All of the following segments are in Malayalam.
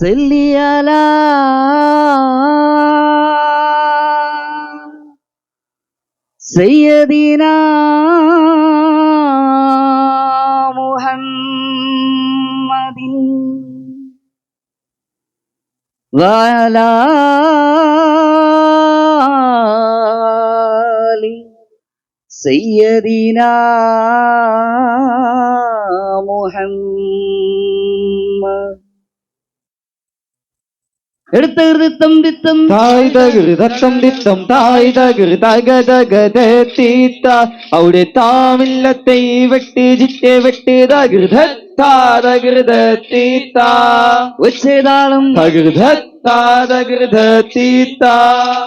صلي على سيدنا محمد وعلى سيدنا محمد എടുത്തെടുത്തം ദിത്തം തായ് തകൃ തത്തം തിത്തം തായ് തകൃ തക അവിടെ തകൃത തകൃത തീത്ത ഉച്ചതാളം തകൃത തകൃത തീത്ത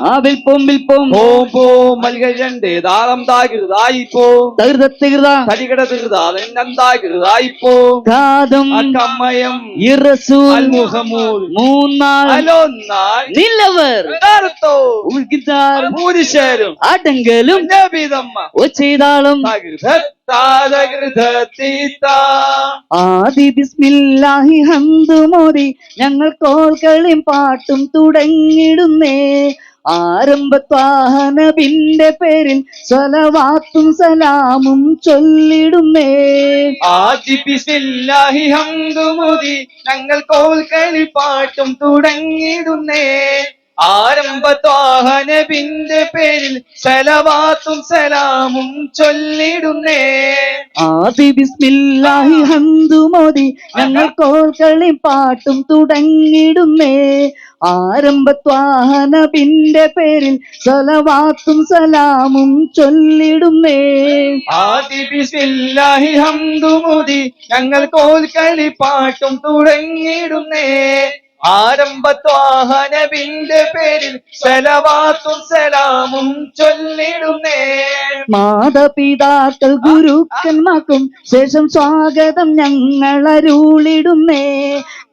ആ വിൽപ്പോം വിൽപ്പോം പോം പോ മൽകൾ രണ്ട് താളം താകൃതായി പോ തകൃതത്തികൃത തടികട തീർതാതെന്താകൃതായി പോ കാതം അക്കമ്മയം ഇറസൂൽ. അൽമുഹമൂൽ മൂന്നാൾ. അലൊന്നാൾ. നിലവർ നേരത്തോ ഉൾക്കിതാർ പൂരിശേരും. ആട്ടങ്കലും നബിതമ്മ ഒച്ചതാളം ആദി ബിസ്മില്ലാഹി ഹന്തു മോദി. ഞങ്ങൾ കോൾകളിയും പാട്ടും തുടങ്ങിടുന്നേ ആരംഭത്വാഹനബിന്റെ പേരിൽ സ്വലവാത്തും സലാമും ചൊല്ലിടുന്നേ. ഞങ്ങൾ കോൽക്കളി പാട്ടും തുടങ്ങിയിടുന്നേ. ആരംഭത്വാഹനബിന്റെ പേരിൽ സലവാത്തും സലാമും ചൊല്ലിടുന്നേ. ആദി ബിസ്മില്ലാഹി ഹന്തു മോദി ഞങ്ങൾ കോൾക്കളി പാട്ടും തുടങ്ങിടുന്നേ. ആരംഭത്വാഹനബിന്റെ പേരിൽ സലവാത്തും സലാമും ചൊല്ലിടുന്നേ. ആദി ബിസ്മില്ലാഹി ഹന്തു മോദി ഞങ്ങൾ കോൽക്കളി പാട്ടും തുടങ്ങിയിടുന്നേ ആരംഭത്വാഹനബിന്റെ പേരിൽ സലവാത്തും സലാമും ചൊല്ലിടുന്നേ മാതാപിതാക്കൾ ഗുരുക്കന്മാർക്കും ശേഷം സ്വാഗതം ഞങ്ങൾ അരുളിടുന്നേ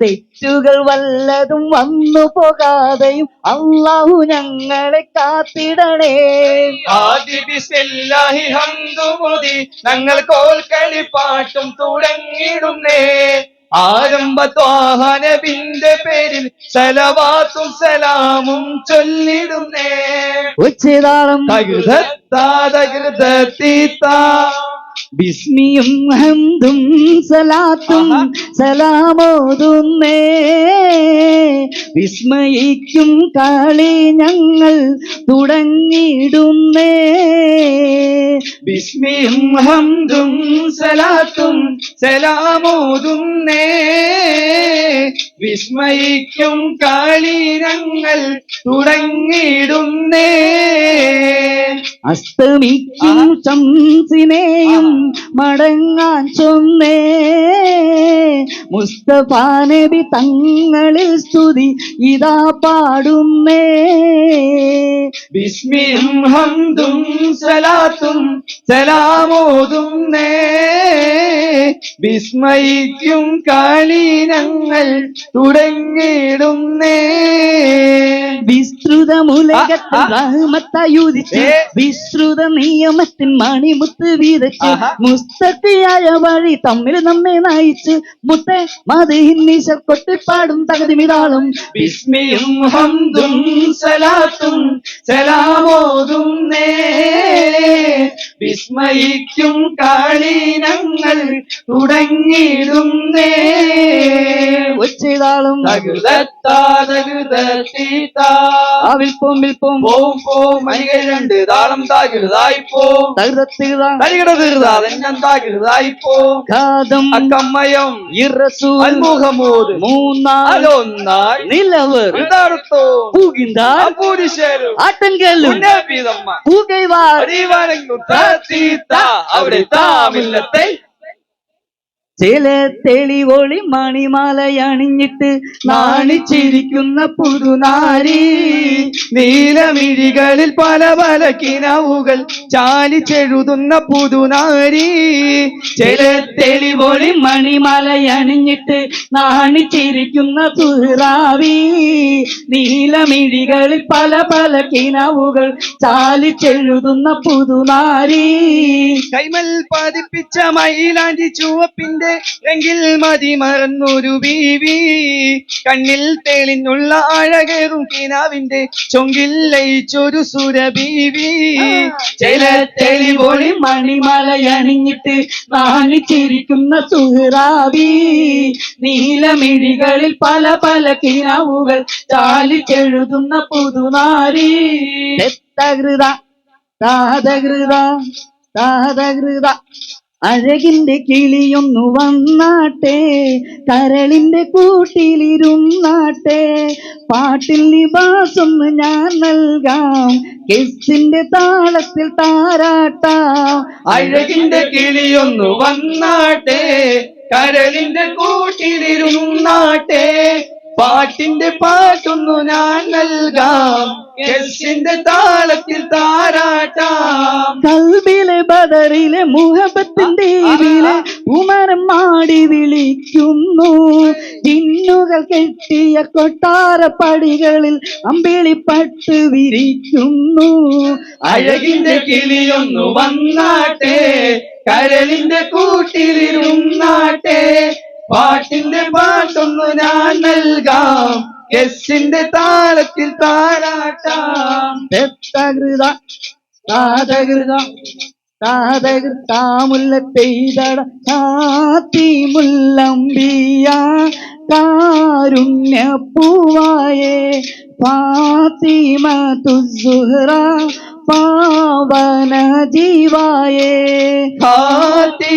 തെറ്റുകൾ വല്ലതും വന്നു പോകാതെയും അള്ളാഹു ഞങ്ങളെ കാത്തിടണേ. ആദിബിസില്ലാഹി ഹംദുമുതി ഞങ്ങൾ കോൽക്കളി പാട്ടും തുടങ്ങിയിടുന്നേ ആരംഭത്വാഹനബിന്റെ പേരിൽ സലവാത്തും സലാമും ചൊല്ലിടുന്നേ. ഉച്ചിതാളം. തകൃതത്താ തകൃതീത്ത ബിസ്മിയും ഹന്തും സലാത്തും. സലാമോതുന്നേ. വിസ്മയിക്കും കളി ഞങ്ങൾ തുടങ്ങിയിടുന്നേ ബിസ്മിയും ഹന്തും സലാത്തും സലാമോതുന്നേ. വിസ്മയിക്കും കളി ഞങ്ങൾ തുടങ്ങിയിടുന്നേ അസ്തമിക്കും ശംസിനെയും മടങ്ങാൻ ചൊന്നേ. മുസ്തഫ നബി തങ്ങളിൽ സ്തുതി ഇതാ പാടുന്നേ. ബിസ്മിയും ഹംദും സലാത്തും സലാമോതുന്നേ വിസ്മയിക്കും കളി ഞങ്ങൾ തുടങ്ങിയിടുന്നേ വിസ്തൃതമുലകത്തിൽ ആ, വിസ്തൃത നിയമത്തിൻ മണിമുത്ത് വീതച്ച് ആഹാ. മുസ്തക്കിയായ വഴി തമ്മിൽ നമ്മെ നയിച്ച് മുത്തെ മതിഹിന്നീശർ കൊട്ടിപ്പാടും തകതിമിതാളും. ബിസ്മിയും ഹന്തും സലാത്തും സലാമോതുന്നേ വിസ്മയിക്കും കാളീനങ്ങൾ തുടങ്ങിയിടും ഒച്ചതാളും തകൃതത്താ തകൃതീത്താ വിൽപ്പോം പോവും പോവും മണികൾ രണ്ട് താളം താകൃതായി പോം തീർതാതെന്നം പോവും ഘാതം അക്കമ്മയം ഇറസു അൽമുഖമൂത് മൂന്നാൾ അലൊന്നാൾ നിലവർ പൂകിന്താ പൂരിശേരും അപൂരിശേരും ആട്ടങ്കലും ഉന്നപിതമ്മ പൂകൈവാർ അടിവാനങ്ങു തീത്ത അവിടെ താമില്ലത്തെ ചില തെളിവൊളി മണിമാലയണിഞ്ഞിട്ട് നാണിച്ചിരിക്കുന്ന പുതുനാരി. നീലമിഴികളിൽ പല പല കിനാവുകൾ ചാലിച്ചെഴുതുന്ന പുതുനാരി. ചില തെളിവൊളി മണിമാലയണിഞ്ഞിട്ട് നാണിച്ചിരിക്കുന്ന സുഹ്റാവി നീലമിഴികളിൽ പല പല കിനാവുകൾ ചാലിച്ചെഴുതുന്ന പുതുനാരി. കൈമൽ പതിപ്പിച്ച മൈലാഞ്ചി ചുവപ്പിന്റെ എങ്കിൽ മതി മറന്നൊരു ബീവി. കണ്ണിൽ തെളിഞ്ഞുള്ള അഴകേറും കിനാവിന്റെ ചൊങ്കിൽ ലയിച്ചൊരു സുരബീവി. ചില തെളിവൊളി മണിമലയണിഞ്ഞിട്ട് നാണിച്ചിരിക്കുന്ന സുഹറാവി നീലമിഴികളിൽ പല പല കിനാവുകൾ ചാലിച്ചെഴുതുന്ന പുതുനാരി. തകൃത താതകൃത താതകൃത അഴകിന്റെ കിളിയൊന്നു വന്നാട്ടെ കരളിന്റെ കൂട്ടിലിരുന്നാട്ടെ. പാട്ടിൽ നിവാസൊന്ന് ഞാൻ നൽകാം കെസ്സിന്റെ താളത്തിൽ താരാട്ടാം. അഴകിന്റെ കിളിയൊന്നു വന്നാട്ടെ കരളിന്റെ കൂട്ടിലിരുന്നാട്ടെ. പാട്ടിന്റെ പാട്ടൊന്നു ഞാൻ നൽകാം. കെസ്സിന്റെ താളത്തിൽ താരാട്ടാം. കൽബിലെ ബദറിലെ മുഹബത്തിന്റെ ഉമരം മാടി വിളിക്കുന്നു. ജിന്നുകൾ കെട്ടിയ കൊട്ടാരപ്പടികളിൽ അമ്പിളിപ്പട്ട് വിരിക്കുന്നു. അഴകിന്റെ കിളിയൊന്നു വന്നാട്ടെ കരലിന്റെ കൂട്ടിലിരുന്നാട്ടെ പാട്ടിന്റെ പാട്ടൊന്നു ഞാൻ നൽകാം. എസിന്റെ താളത്തിൽ താരാട്ടാം തകൃത താതകൃത പെയ്തട കാത്തി മുല്ലമ്പിയ കാരുണ്യ പൂവായേ ഫാത്തിമ തുസുഹറ പാവന ജീവായേ കാത്തി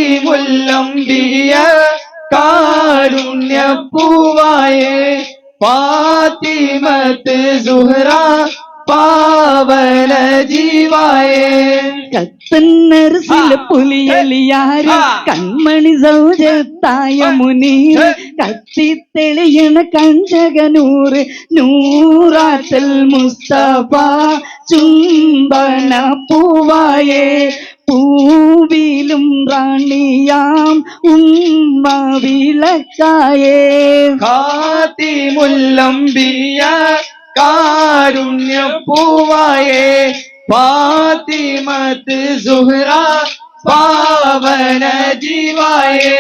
മുല്ലംബിയ പാത്തിമത്ത് സുഹറ പാവന ജീവായേ കത്തന്നരസിലെ പുലിയലിയാര് കൺമണി സൗജത്തായ മുനീർ കത്തി തെളിയണ കഞ്ചകനൂറ് നൂറാറ്റൽ മുസ്തഫ ചുംബന പൂവായേ പൂവിലും റാണിയാം ഉമ്മ വിളക്കായേ. കാത്തി മുല്ലമ്പിയ കാരുണ്യ പൂവായേ ഫാത്തിമത്ത് സുഹറ பாவன ஜீவாயே.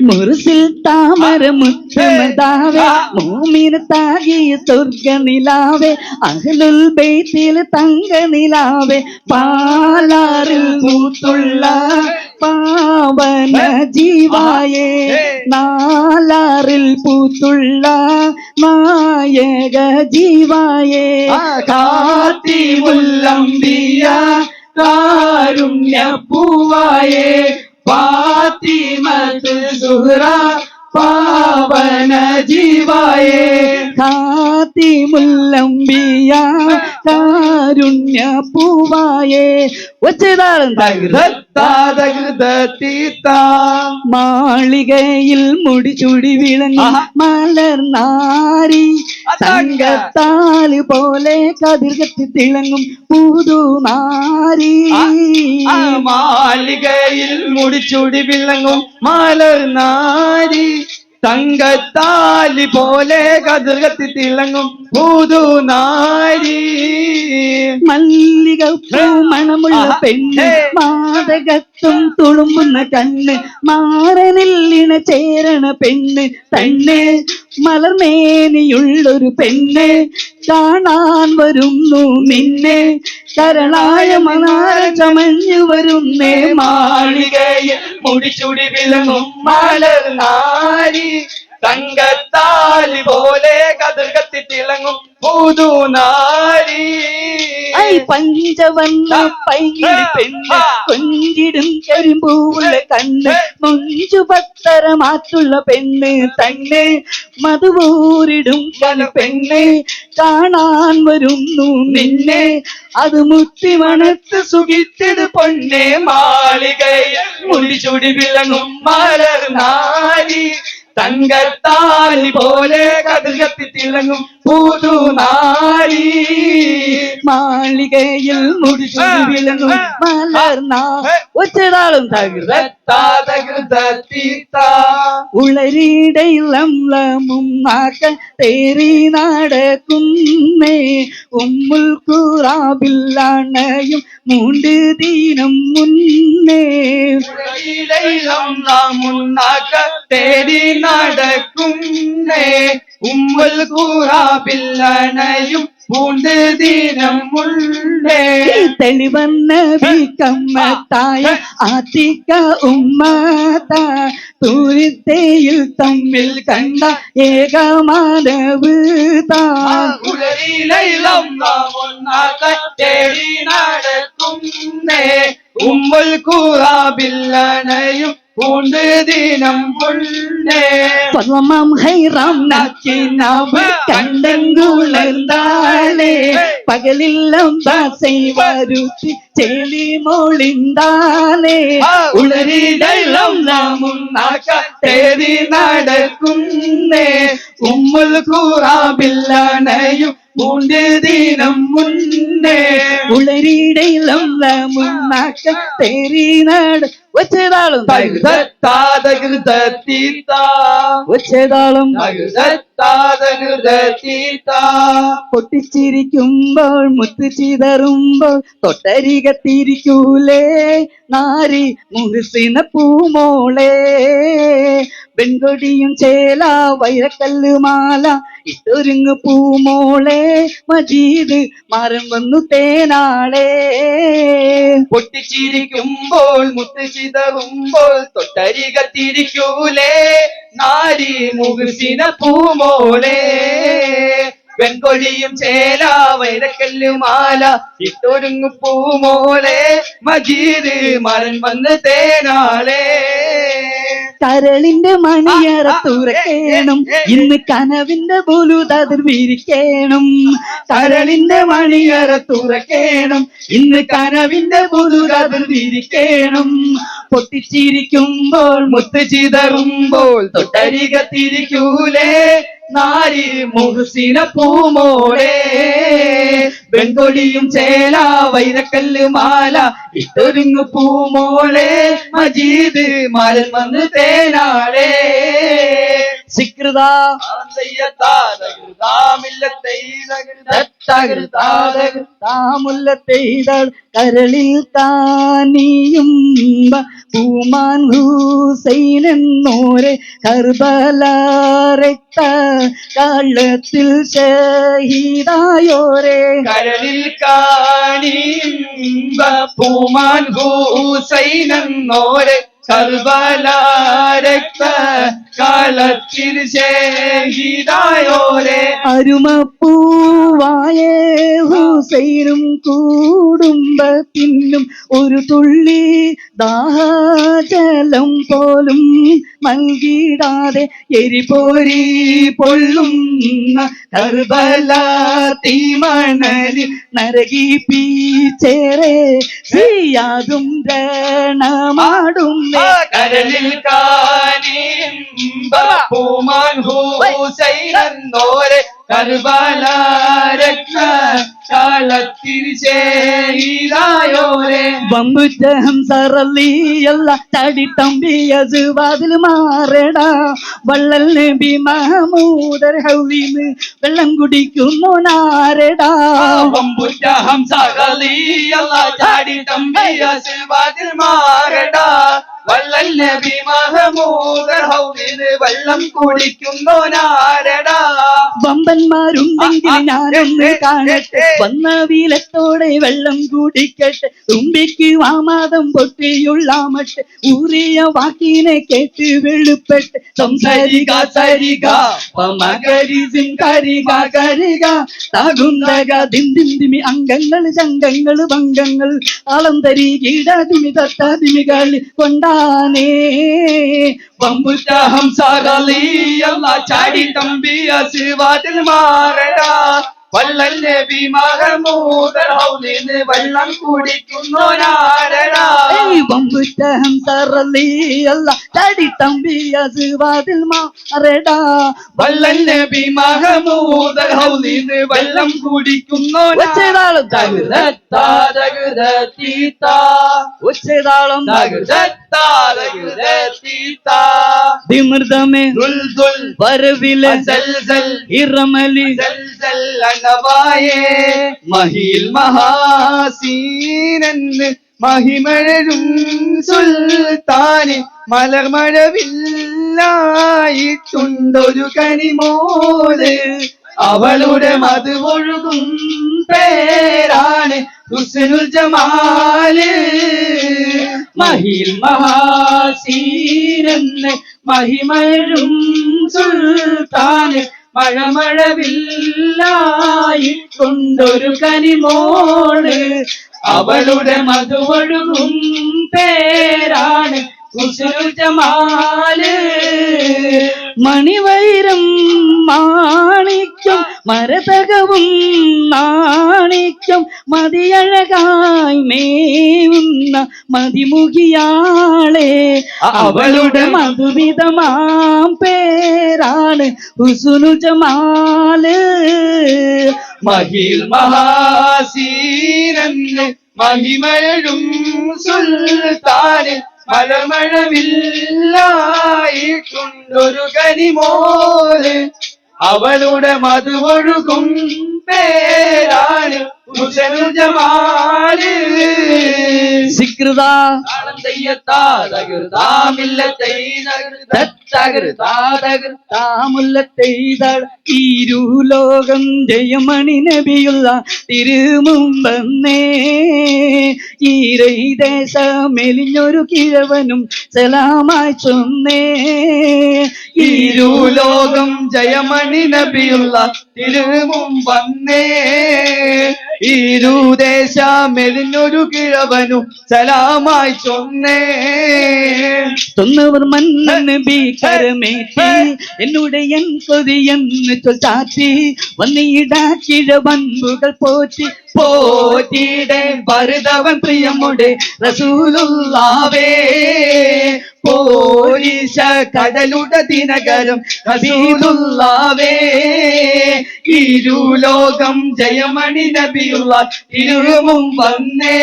முருசில் தாமர முத்துமதாவே மூமின் தாகிய சொர்க்க நிலாவே அகலுல் பெய்தில் தங்க நிலாவே பாலாரில் பூத்துள்ள பாவன ஜீவாயே நாலாரில் பூத்துள்ள நாயக ஜீவாயே. காத்தி உள்ளம்பியா കാരുണ്യ പൂവായേ പാത്തിമത് സുഹറ പാവന ജീവായേ കാത്തി മുല്ലമ്പിയ കാരുണ്യ പൂവായേ ഒച്ചതാളം തീത്താ. മാളികയിൽ മുടിചുടി വിളങ്ങി മലർന്നാരി മലർനാരി തങ്കത്താൽ പോലെ കതിർകത്തി തിളങ്ങും പുതുനാരി. ആ മാളികയിൽ ചുടി വിളങ്ങും മലർ നാരി. തങ്കത്താലി പോലെ കതിർകത്തി തിളങ്ങും പുതു നാരി. മല്ലിക മണമുള്ള പെണ്ണ്. മാതകത്തും തുളുമ്പുന്ന കണ്ണ് മാറനില്ലിണ ചേരണ പെണ്ണ് തന്നെ മലർമേനിയുള്ളൊരു പെണ്ണ് കാണാൻ വരുന്നു നിന്നെ. കരളായ മനാര ചമഞ്ഞു വരുന്നേ മാളികയിൽ മുടിച്ചുടി വിളങ്ങും മലർ നാരി തങ്കത്താലി പോലെ കതിർകത്തി തിളങ്ങും പുതുനാരി പഞ്ചവന്ന പൈകിളി പെണ്ണ് കൊഞ്ചിടും കരിമ്പൂവുള്ള കണ്ണ്. മുഞ്ചു പത്തര മാറ്റുള്ള പെണ്ണ് തന്നെ. മധുവൂരിടും പല പെണ്ണ്. കാണാൻ വരുന്നു നിന്നെ. അത് മുത്തി മണത്ത് സുഖിച്ചത് പൊന്നെ. മുടി ചുടി വിളങ്ങും മലർ നാരി. തങ്കത്താലി പോലെ കതിർകത്തി തിളങ്ങും പുതു നാരി. മാളികയിൽ മുടിച്ചു വിളങ്ങും മലർന്ന ഒറ്റരാളും തകൃതീത്ത ഉളരിടയിളം നാക്ക തേറി നടക്കുന്നേ. ഉമ്മുൽ കുറാബില്ലാണയും മൂണ്ട് ദീനം മുന്നേ. മുന്നാക്ക തേടി നടക്കുന്നേ ഉമ്മൽ കൂറാബില്ലണയും പൂണ്ട് ദിനം മുണ്ടേ തെളിവന്ന വിക്കമ്മത്തായ ആത്തിക്ക ഉമ്മത്ത തൂരിത്തേയിൽ തമ്മിൽ കണ്ട ഏകമാനവ് താ ഉലരിലയിലം ഒന്നാക്ക തേടി നടക്കുന്നേ ഉമ്മൽ കൂറാബില്ലണയും പൂണ്ട് ദിനം മുണ്ടേ പർവമം ഹൈറാം നാക്കിനാവ് കണ്ടങ്കുളന്താളെ പകലില്ലം ബാസൈ വരുത്തി ചെളി മോളിന്താളെ ഉളരിടയിലും നാമുന്നാക്ക തേടി നടക്കുന്നേ. ഉമ്മൽ കൂറാബില്ലണയും ദിനം മുന്നേ ഉളരിടയിലും മുന്നാക്ക തേറി നാട് ഒച്ചതാളും ഒച്ചതാളും പൊട്ടിച്ചിരിക്കുമ്പോൾ മുത്ത് ചിതറുമ്പോൾ തൊട്ടരികത്തിരിക്കൂലേ നാരി മുഹസിന പൂമോളെ. പെൺകൊടിയും ചേല വൈരക്കല്ല് മാല ഇട്ടൊരുങ്ങ് പൂമോളെ. മജീദ് മരം വന്നു തേനാളെ. പൊട്ടിച്ചിരിക്കുമ്പോൾ മുത്ത് തൊട്ടരിക തൊട്ടരികത്തിരിക്കൂലേ നാരി മുഹസിന പൂമോലെ. വെൺകൊടിയും ചേല വൈരക്കല്ല് മാല ഇട്ടൊരുങ്ങു പൂമോലെ. മജീദ് മരൻ വന്ന് തേനാളെ കരളിന്റെ മണിയറ തുറക്കേണം. ഇന്ന് കനവിന്റെ ബുലുതതിർ വിരിക്കേണം. കരളിന്റെ മണിയറ തുറക്കേണം. ഇന്ന് കനവിന്റെ ബുലുതതിർ വിരിക്കേണം. പൊട്ടിച്ചിരിക്കുമ്പോൾ മുത്ത് ചിതറുമ്പോൾ തൊട്ടരികത്തിരിക്കൂലേ? നാരി മുഹസിന പൂമോടെ വെൺകൊടിയും ചേല വൈരക്കല്ല് മാല ഇട്ടൊരുങ്ങു പൂമോളെ മജീദ് മാലൻ വന്ന് തേനാളെ. സിക്രത. കരളിൽ താനിയും പൂമാൻ ഹൂസൈനോരെ എന്നോരെ കള്ളത്തിൽ ഷഹീദായോരെ കരളിൽ കാണിയും പൂമാൻ ഹൂസൈനെന്നോരെ കർബല രക്ത കാലത്തിൽ ശേഹിതായോരെ അരുമപ്പൂവായ ഹുസൈനും കൂടുംബത്തിനും ഒരു തുള്ളി ദാഹജലം പോലും നൽകിടാതെ എരിപോരി പൊള്ളുന്ന കർബല തീമണലിൽ നരകി പീച്ചേറെ ചെയ്യാതും രണമാടുന്നേ. കരളിൽ കാനിൻ പൂമാൻ ഹൂസൈനെന്നോരെ കർബല ഹംസറല്ലിയല്ല ചടി തമ്പിയത് വാതിൽ മാറടാ. വള്ളൽ നബി മഹമൂദർ ഹൗലിന്ന് വെള്ളം കുടിക്കുന്നു നാരടാ. പമ്പുറ്റ ഹംസകളിയല്ല ചാടി തമ്പിയ വാതിൽ മാറടാ. വള്ളൽ നബി മഹമൂദർ ഹൗലിന് വെള്ളം കുടിക്കുന്നോനാരടാ വമ്പന്മാരുണ്ടെങ്കിൽ ഞാനൊന്ന് കാണട്ടെ. വന്ന വീലത്തോടെ വെള്ളം കുടിക്കട്ടെ. തുമ്പിക്ക് വാമാതം പൊട്ടിയുള്ള മട്ട്. ഊറിയ വാക്കിനെ കേട്ട് വെളുപ്പെട്ട്. സംസാരിക സരിക പമകരി സിംകരിക കരിക തകുന്തക ദിന്തിന്തിമി അംഗങ്ങൾ ചങ്കങ്ങൾ ഭംഗങ്ങൾ. അളന്തരി തരി കീടതിമി തട്ടാതിമികളി കൊണ്ടാനേ പമ്പുറ്റ ഹംസകളിയല്ല ചാടി തമ്പിയ മാറടാ. വള്ളൽ നബി മഹമൂദർ ഹൗലിന് വെള്ളം കുടിക്കുന്നോനാരടാ വമ്പുറ്റഹം തറലിയല്ല തടി തമ്പിയത് വാതിൽ മാറടാ. വള്ളൽ നബി മഹമൂദർ ഹൗലിന് വെള്ളം കുടിക്കുന്നോനാ ഒച്ചതാളം തകൃതത്താ ഒച്ചതാളം ദുൽദുൽ വരവിലെ ഇറമലി അണവായേ മഹിൽ മഹാസീനെന്ന് മഹിമഴരും സുൽത്താനെ മലർമഴവില്ലായിട്ടുണ്ടൊരു കനിമോൽ അവളുടെ മത് ഒഴുകും പേരാണ് ജമാൽ. മഹിൽ മഹാസീനെന്ന് മഹിമഴും സുൽത്താന് മഴമഴവില്ലായിക്കൊണ്ടൊരു കനിമോൾ അവളുടെ മധുവൊഴുകും പേരാണ് ഹുസ്നുൽ ജമാൽ മണിവൈരം മരതകവും നാണിക്കും മതിയഴകായി മേവുന്ന മതിമുഖിയാളെ അവളുടെ മധുവിധമാം പേരാണ് ഹുസുനു ജമാൽ മഹിൽ മഹാസീനന്ന് മഹിമഴും സുൽത്താന് മലമഴമില്ലായിട്ടുണ്ടൊരു കനിമോൽ. അവളുടെ മധുവൊഴുകും പേരാണ് ജമാൽ. സികൃത താളം തെയ്യത്താ തകൃതാമില്ല താമുല്ലത്തെയ്തൾ ജയമണി നബിയുള്ള തിരുമുമ്പന്നേ. ഈരൈദേശ മെലിഞ്ഞൊരു കിഴവനും സലാമായി ചൊന്നേ. ഇരുലോകം ജയമണി നബിയുള്ള തിരുമും വന്നേ ഇരുദേശ കിഴവനു കിഴവനും സലാമായി ചൊന്നേ. തൊന്നവർ മന്നു ഭീകരമേറ്റി എന്നുടെ എൻ കൊതിയെന്ന് ചൊച്ചാറ്റി വന്നിടാ കിഴവൻപുകൾ പോറ്റി പോറ്റിയുടെ ഭരതവൻ പ്രിയമുടെ റസൂലുള്ളാവേ പോലീശ കടലുട ദിനകരം റസൂലുള്ളാവേ ഇരുലോകം ജയമണി നബിയുള്ള ഇരുവും വന്നേ.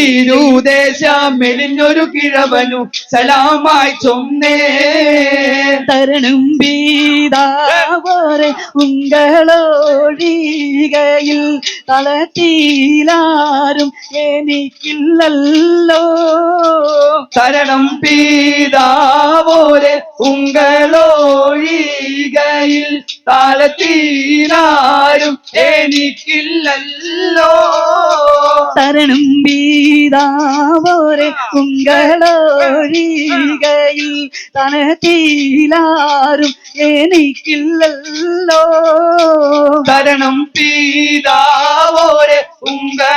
ഇരുദേശ മെലിഞ്ഞൊരു കിഴവനു സലാമായി ചൊന്നേ. തരണം ബീതാവോരെ ഉങ്കളോഴികയിൽ തളത്തിയിലാരും എനിക്കില്ലല്ലോ. തരണം പീതാവോരെ ഉങ്കളോഴികയിൽ താളത്തീരാരും എനിക്കില്ലല്ലോ. തരണം പീതാവോരെ ഉങ്കളോഴികയിൽ തളത്തിയിലാരും എനിക്കില്ലല്ലോ. തരണം പീതാവോരെ ഉങ്കനോഴികയിൽ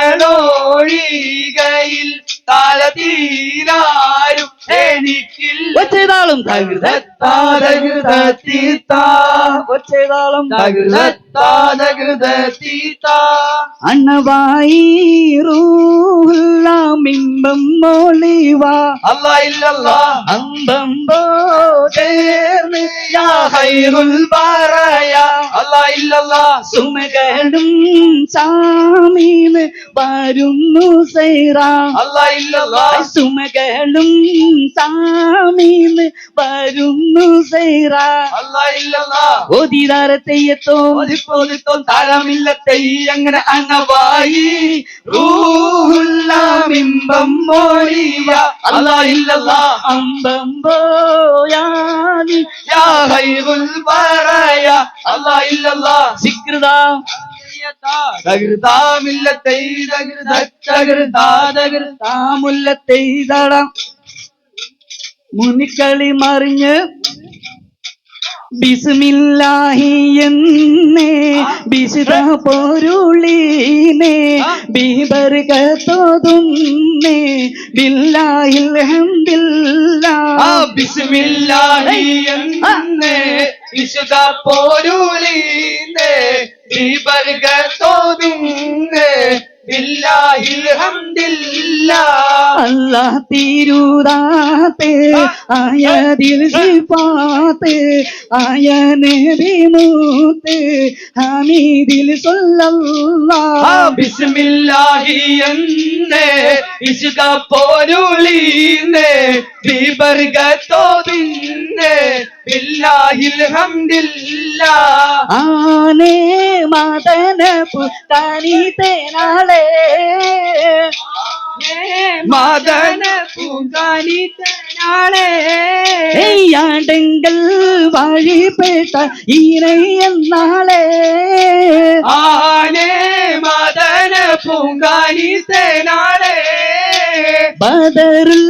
താളത്തീരാരും എനിക്കില്ല. ഒച്ചതാളും തകൃതത്താതകൃതീത്ത ഒച്ചതാളും തകൃതത്താതകൃതീത്ത അണ്ണവായി റൂമിമ്പം മോളിവാ. അല്ല ഇല്ലല്ലാ. അമ്പമ്പോ ചേർന്ന് യാ ഖൈറുൽ ബറയ അല്ലാ ഇല്ലല്ലാ. സുമകളും സാമീന്ന് വരുന്നു അല്ലാ സുമകളും സാമീന്ന് വരുന്നു അല്ലാ ഓതിതാരത്തെയ്യത്തോ ഒതിപ്പൊതിത്തോ താരമില്ലത്തെ അങ്ങനെ അണവായി. റൂഹുല്ലാമിമ്പം മോളിവ അല്ലാ ഇല്ലല്ലാ. അമ്പം യാനി യാ ഖൈറുൽ ബറയ. അല്ലാ ഇല്ലല്ലാ. സികൃത തകൃതാമില്ലത്തെ തകൃത മുനിക്കളി മറിഞ്ഞ് ബിസ്മില്ലാഹി എന്നേ ബിസിത പൊരുളീനേ ബിബർകത്തോതുന്നേ ബില്ലാഹിൽ ഹംദില്ലാ ബിസ്മില്ലാഹി എന്നേ വിശുദ്ധ പോരുളീന്നേ ഹംദില്ലാ. അല്ലാഹ് തിരുതാത്ത് ആയതിൽ സിഫാത്ത് ആയ നബി മൂത്ത് ഹമീദിൽ സല്ലല്ലാഹ് ബിസ്മില്ലാഹി എന്നേ വിശുദ്ധ പോരുളീന്നേ. ബർഗത്തോതുന്നേ ബില്ലാഹിൽ ഹംദില്ലാ ആനേ മദന പുത്താനി തേനാളെ. മദന പൂങ്കാനിത്തനാളെ എയ്യാണ്ടെങ്കൽ വഴിപേട്ട ഈനെ എന്നാളെ. ആനേ മദന പൂങ്കാനിത്തനാളെ ബദറിൽ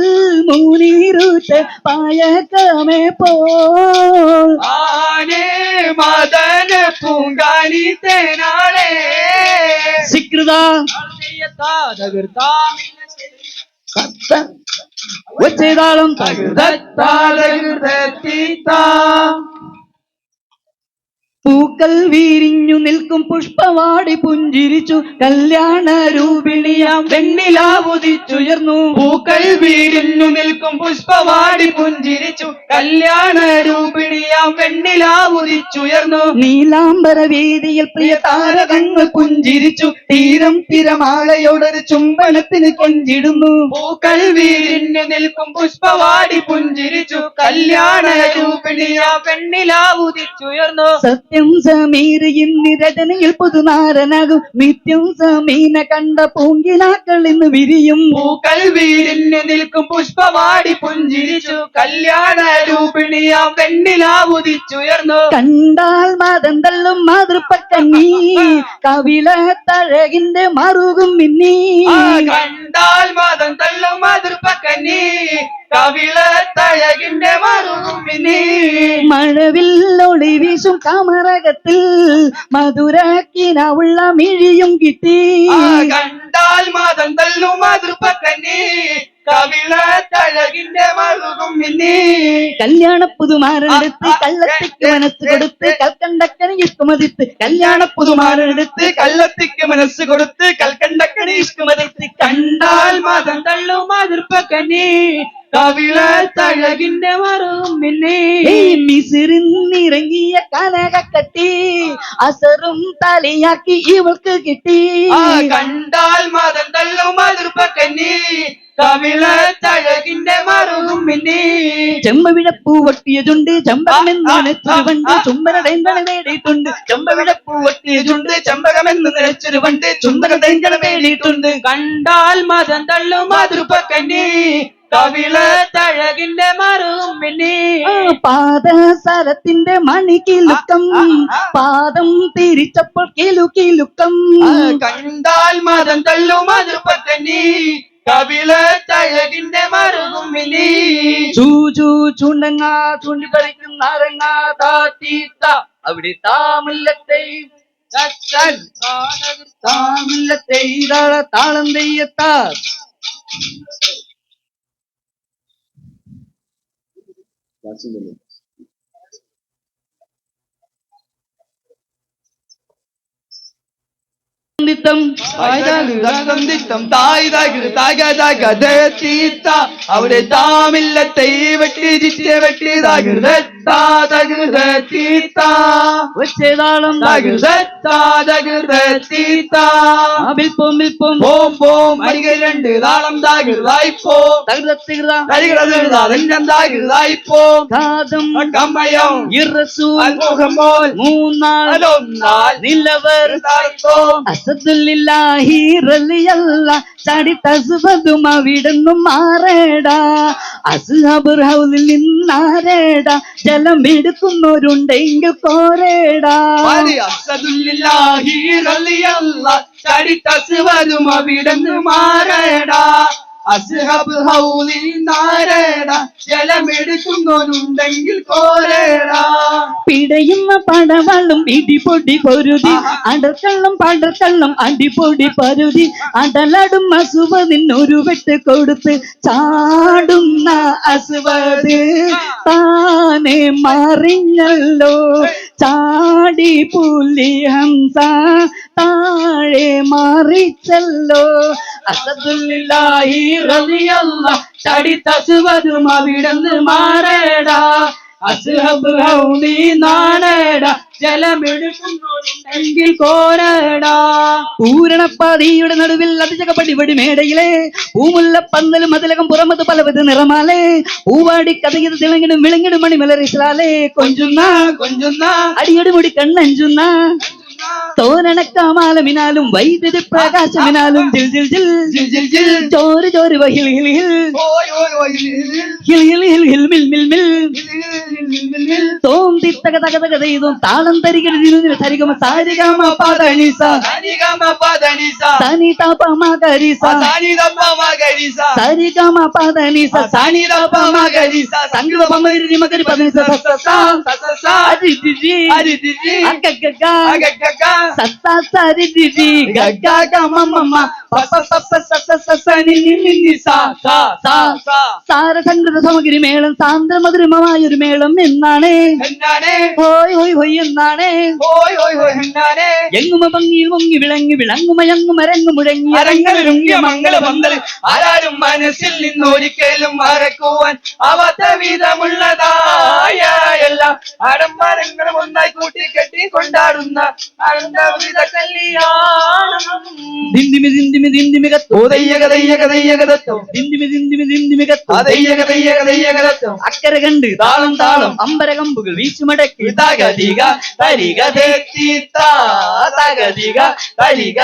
മുനീറുറ്റ് പായക്കമേ പോൾ ആനേ മദന പൂങ്കാനിത്തനാളെ സിക്രുത ഒച്ചതാളം പൂക്കൾ വീരിഞ്ഞു നിൽക്കും പുഷ്പവാടി പുഞ്ചിരിച്ചു കല്യാണ രൂപിണിയാം വെണ്ണിലാവുതിച്ചുയർന്നു പൂക്കൾ വീരിഞ്ഞു നിൽക്കും പുഷ്പവാടി പുഞ്ചിരിച്ചു കല്യാണ രൂപിണിയാം വെണ്ണിലാവുതിച്ചുയർന്നു നീലാംബര വേദിയിൽ പ്രിയ താരകങ്ങൾ പുഞ്ചിരിച്ചു തീരം തിരമാളയോടൊരു ചുംബനത്തിന് കൊഞ്ചിടുന്നു. പൂക്കൾ വീരിഞ്ഞു നിൽക്കും പുഷ്പവാടി പുഞ്ചിരിച്ചു കല്യാണ രൂപിണിയാം വെണ്ണിലാവുതിച്ചുയർന്നു സത്യം സമീർ സമീരയും നിരചനയിൽ പുതുനാരനാകും. നിത്യം സമീന കണ്ട പൂങ്കിലാക്കൾ ഇന്ന് വിരിയും. പൂക്കൾ വീടിന് നിൽക്കും പുഷ്പവാടി പുഞ്ചിരിച്ചു. കല്യാണ രൂപിണിയാം വെണ്ണിലാവുദിച്ചുയർന്നു കണ്ടാൽ മതം തള്ളും മാതൃപ്പക്കണ്ണി കവിള തഴകിന്റെ മറുകും മിന്നി. കണ്ടാൽ മതം തള്ളും മാതൃപ്പക്കന്നി കവിള തഴകിന്റെ വീശും കമറകത്തിൽ മധുരക്കിനുള്ള മിഴിയും കിട്ടി ആ കണ്ടാൽ മതം തള്ളും മാതൃപ്പക്കന്നി കവിള തഴകിന്റെ മറുകും മിന്നി കല്യാണ പുതുമാരെടുത്ത് കള്ളത്തിക്ക് മനസ്സ് കൊടുത്ത് കൽക്കണ്ടക്കന് ഇഷ്ടമതിത്ത് കല്യാണ പുതുമാരെടുത്ത് കള്ളത്തിക്ക് മനസ്സ് കൊടുത്ത് കൽക്കണ്ടക്കണി ഇഷ്ടമതിത്ത് കണ്ടാൽ മതം തള്ളും മാതൃപ്പക്കന്നി കവിള തഴകിന്റെ മറുകും മിന്നി ഏയ് മിസിറിന്നിറങ്ങിയ കനകക്കട്ടി അസറും തലയാക്കി ഇവൾക്ക് കിട്ടി. കണ്ടാൽ മതം തള്ളും മാതൃപ്പക്കന്നി കവിള തഴകിന്റെ മറുകും മിന്നി ചെമ്പവിഴപ്പൂ വട്ടിയതുണ്ട് ചമ്പകമെന്നാണ് ചുവണ്ട് ചുംബനടേന്തണ നേടിയിട്ടുണ്ട്. ചെമ്പവിഴപ്പൂ വട്ടിയതുണ്ട് ചമ്പകമെന്ന് നിലച്ചൊരുവണ്ട് പണ്ട് നേടിയിട്ടുണ്ട്. കണ്ടാൽ മതം തള്ളും മാതൃപ്പക്കന്നി കവിള തഴകിന്റെ മറുകും പാദസരത്തിന്റെ മണിക്കിലുക്കം പാദം തിരിച്ചപ്പോൾ കിലു കിലുക്കം കണ്ടാൽ മതം തള്ളും മാതൃപ്പക്കന്നി കവിള തഴകിന്റെ മറുകും മിന്നി. ചൂ ചൂ ചൂണ്ടങ്ങ ചൂണ്ടി പറിക്കും നാരങ്ങ താത്തീത്ത അവിടെ താമല്ലത്തെ താമില്ലത്തെ താളം തെയ്യത്താ. வாசிங்கள் திட்டம் தாய் தாக்கு தாக தாக்க தீத்தா அவருடைய தாமில்லத்தை வெட்டி வெட்டி தாகிறது അസദുല്ലാഹി റലിയല്ല ചടി തസുബതും അവിടുന്ന് മാറേടാ. അസുഹബുർ ഹൗലിൽ നിന്നാരേടാ. ജലം എടുക്കുന്നവരുണ്ടെങ്കിൽ പോരേടാ. റളിയല്ല ചരിതസുവരും അവിടുന്ന് മാറേടാ. അസ്ഹബ് ഹൗലിൽ നാരേട ജലമെടുക്കുന്നവനുണ്ടെങ്കിൽ കോരേട. പിടയുന്ന പടവള്ളും ഇടിപൊടി പൊരുതി അടർക്കള്ളം പടർക്കള്ളം അടിപൊടി പരുതി അടലടും അസുവതിനൊരു വെട്ട് കൊടുത്ത് ചാടുന്ന അസുവത്. താനെ മറിഞ്ഞല്ലോ ചാടി പുലി ഹംസ താഴെ മാറിച്ചല്ലോ ചടി തസുവതും മാറേടാ. അസ്ഹബ് നാണേടാ. ജലമെടുക്കുന്നുണ്ടെങ്കിൽ കോരടാ. പൂരണപ്പാതിയുടെ നടുവിൽ അതിജകപ്പടിപടി മേടയിലെ. പൂമുല്ല പന്തലും മതിലകം പുറമത് പലവത് നിറമാലേ. പൂവാടി കഥയത് തിളങ്ങിടും വിളങ്ങിടും മണിമലറിശാലേ കൊഞ്ചുന്ന കൊഞ്ചുന്ന. അടിയടി മുടി കണ്ണഞ്ചുന്ന. തോരണക്കാമാലമിനാലും വൈദ്യുതി പ്രകാശമിനാലും ജിൽ ജിൽ ജിൽ ജിൽ ജിൽ ജിൽ ചോറ് ചോറ് വഹിൽ ഹിൽ ഹിൽ ഓയോ ഹിൽ ഹിൽ ഹിൽ ഹിൽ മിൽ മിൽ മിൽ തോം തിത്തക തക തക ദൈവം താളം തരികട സരിഗമ സാരിഗമ പദനിസ സനിഗമ പദനിസ സനി തപ മകരിസ സനിദപ്പ മകരിസ സരിഗമ പദനിസ സനി തപ മകരിസ സംഗീത പമരി മകരി പദനിസ സസ സസസ അരിദിജി അരിദിജി അക്കക്കക അഗഗഗ സത്ത സരിദിജി ഗഗഗ മമമ പപ പപ സസ സസ നി നി നി നി സ. സ സ സ. സാര സംഗീത സമഗ്രി മേളം സാന്ദ്ര ഒരു മേളം എന്നാണ്. എന്നാണ്? ഹോയ് ഹോയ് ഹോയ് എങ്ങുമ ഭംഗിയിൽ മുങ്ങി വിളങ്ങി വിളങ്ങുമയങ്ങുമ രങ്ങു മുഴങ്ങി മംഗള മംഗളപന്തൽ ആരാരും മനസ്സിൽ നിന്നൊരിക്കലും മറക്കുവാൻ അവധ വിധമുള്ളതായ എല്ലാം. ആഡംബരങ്ങളും ഒന്നായി കൂട്ടിക്കെട്ടി ദിന്ദിമി ദിന്ദിമി കത്തു. ഓതയ്യക ദയ്യക ദയ്യക ദത്തം ദിന്ദിമി ദിന്ദിമി ദിന്ദിമി കത്തു. അതയ്യക ദയ്യക ദയ്യക ദത്തം അക്കരെ കണ്ട് താളം താളം അമ്പരകമ്പുകൾ വീച്ചുമടക്കി തകതിക തരിക തകതിക തരിക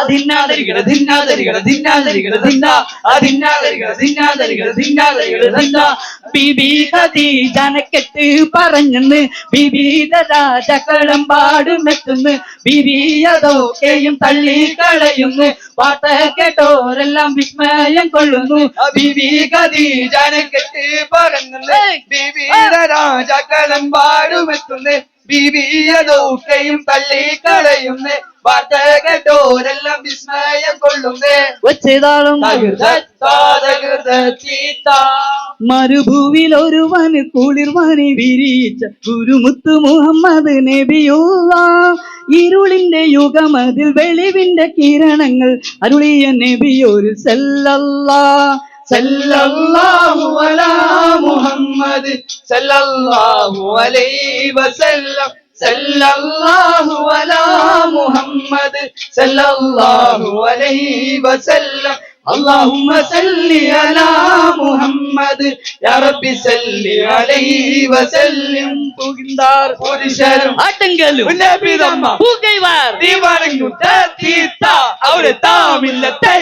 അതിന്നാതരികട ധിന്നാതരികട ധിന്നാതരികട ധിന്ന അതിന്നാതരികട ധിന്നാതരികട ധിന്നാതരികട ധിന്ന ബിബി ഖദീജനക്കെട്ട് പറഞ്ഞെന്ന് വിവിധ രാജകളം പാടുമെത്തുന്നു. ബിബിയതൊക്കെയും തള്ളിക്കളയുന്നു. വാർത്ത കേട്ടോരെല്ലാം വിസ്മയം കൊള്ളുന്നു. ബിബി ജനക്കെട്ട് പറഞ്ഞത് വിവിധ രാജാക്കളും പാടുമെത്തുന്നു. തള്ളിക്കളയുന്നു. വാർത്ത കേട്ടോരെല്ലാം വിസ്മയം കൊള്ളുന്നേ. ഒച്ചതാളം മരുഭൂവിൽ ഒരുവന് കുളിർവാനി വിരിയിച്ച ഗുരുമുത്ത് മുഹമ്മദ് നബിയുള്ള ഇരുളിന്റെ യുഗം അതിൽ വെളിവിന്റെ കിരണങ്ങൾ അരുളിയ നബിയൊരു സല്ലല്ലാ. സല്ലല്ലാഹു അലാ മുഹമ്മദ് സല്ലല്ലാഹു അലൈഹി വസല്ലം. சல்லல்லாஹு அலா முஹம்மது சல்லல்லாஹு அலைஹி வஸல்லம். اللهم صل على محمد يا رب صل عليه وسلم புகிந்தார் புருஷர். ஆட்டங்களும் நபிதம்மா. புகைவார். தீவாரங்கும் தீத்தா. அவரு தாமில்லத்தை